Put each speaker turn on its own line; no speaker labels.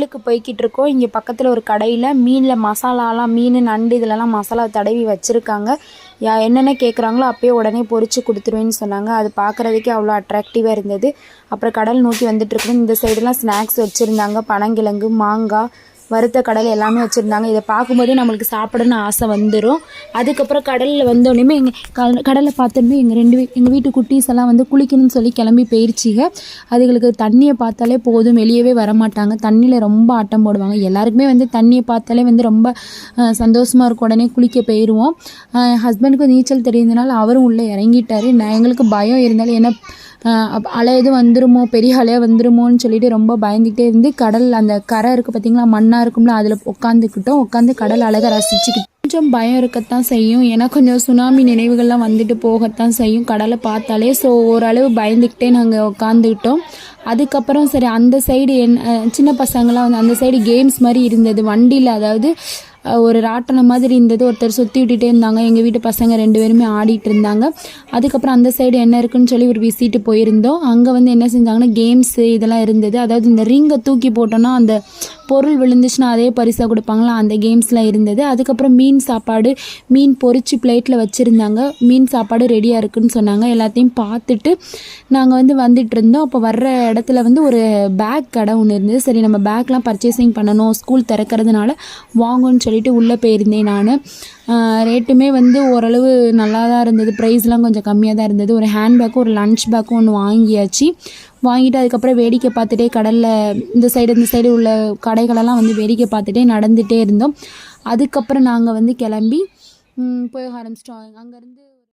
கடலுக்கு போய்கிட்டு இருக்கோம். இங்கே பக்கத்தில் ஒரு கடையில் மீனில் மசாலாலாம் மீன் நண்டு இதிலலாம் மசாலா தடவி வச்சுருக்காங்க. யா என்னென்ன கேட்குறாங்களோ அப்பயே உடனே பொறிச்சு கொடுத்துருவேன்னு சொன்னாங்க. அது பார்க்குறதுக்கே அவ்வளோ அட்ராக்டிவாக இருந்தது. அப்புறம் கடல் நோக்கி வந்துட்டுருக்கோம் இந்த சைடுலாம் ஸ்நாக்ஸ் வச்சுருந்தாங்க. பனங்கிழங்கு மாங்காய் வறுத்த கடலை எல்லாமே வச்சுருந்தாங்க. இதை பார்க்கும்போதே நம்மளுக்கு சாப்பிடணும்னு ஆசை வந்துடும் அதுக்கப்புறம் கடலில் வந்தோடனே எங்கள் க கடலை பார்த்தோன்னே எங்கள் ரெண்டு வீ எங்கள் வீட்டு குட்டீஸ் எல்லாம் வந்து குளிக்கணும்னு சொல்லி கிளம்பி போயிருச்சிங்க. அதுகளுக்கு தண்ணியை பார்த்தாலே போதும். வெளியவே வரமாட்டாங்க. தண்ணியில் ரொம்ப ஆட்டம் போடுவாங்க. எல்லாருக்குமே வந்து தண்ணியை பார்த்தாலே வந்து ரொம்ப சந்தோஷமாக இருக்கும். உடனே குளிக்க போயிடுவோம் ஹஸ்பண்டுக்கு நீச்சல் தெரியுதுனால அவரும் உள்ளே இறங்கிட்டார். நான் எங்களுக்கு பயம் இருந்தாலும் ஏன்னா அலையது அலை எதுவும் வந்துருமோ பெரிய அலையாக வந்துருமோன்னு சொல்லிட்டு ரொம்ப பயந்துக்கிட்டே இருந்து கடல் அந்த கரை இருக்குது பார்த்தீங்களா மண்ணாக இருக்கும்ல அதில் உட்காந்துக்கிட்டோம் உட்காந்து கடல் அழகை ரசிச்சுக்கிட்டு கொஞ்சம் பயம் இருக்கத்தான் செய்யும். ஏன்னா கொஞ்சம் சுனாமி நினைவுகள்லாம் வந்துட்டு போகத்தான் செய்யும். கடலை பார்த்தாலே ஸோ ஓரளவு பயந்துக்கிட்டே நாங்கள் உட்காந்துக்கிட்டோம் அதுக்கப்புறம் சரி அந்த சைடு என் சின்ன பசங்களாம் வந்து அந்த சைடு கேம்ஸ் மாதிரி இருந்தது. வண்டியில் அதாவது ஒரு ராட்டினம் மாதிரி இருந்தது ஒருத்தர் சுற்றி விட்டுட்டே இருந்தாங்க. எங்கள் வீட்டு பசங்க ரெண்டு பேருமே ஆடிட்டு இருந்தாங்க. அதுக்கப்புறம் அந்த சைடு என்ன இருக்குன்னு சொல்லி ஒரு விசிட்டு போயிருந்தோம். அங்கே வந்து என்ன செஞ்சாங்கன்னா கேம்ஸு இதெல்லாம் இருந்தது. அதாவது இந்த ரிங்கை தூக்கி போட்டோன்னா அந்த பொருள் விழுந்துச்சுன்னா அதே பரிசாக கொடுப்பாங்களா? அந்த கேம்ஸ்லாம் இருந்தது. அதுக்கப்புறம் மீன் சாப்பாடு மீன் பொறிச்சு பிளேட்டில் வச்சுருந்தாங்க. மீன் சாப்பாடு ரெடியாக இருக்குன்னு சொன்னாங்க. எல்லாத்தையும் பார்த்துட்டு நாங்கள் வந்து வந்துட்டு இருந்தோம். அப்போ வர்ற இடத்துல வந்து ஒரு பேக் கடை ஒன்று இருந்தது. சரி நம்ம பேக்லாம் பர்ச்சேசிங் பண்ணணும். ஸ்கூல் திறக்கிறதுனால வாங்கன்னு சொல்லிட்டு உள்ளே போயிருந்தேன் நான். ரேட்டுமே வந்து ஓரளவு நல்லா தான் இருந்தது. ப்ரைஸ்லாம் கொஞ்சம் கம்மியாக தான் இருந்தது. ஒரு ஹேண்ட்பேக்கும் ஒரு லன்ச் பேக்கும் ஒன்று வாங்கியாச்சு. வாங்கிட்டு அதுக்கப்புறம் வேடிக்கை பார்த்துட்டே கடலில் இந்த சைடு இந்த சைடு உள்ள கடைகளெல்லாம் வந்து வேடிக்கை பார்த்துட்டே நடந்துகிட்டே இருந்தோம். அதுக்கப்புறம் நாங்கள் வந்து கிளம்பி போய் போக ஆரம்பிச்சிட்டோம் அங்கேருந்து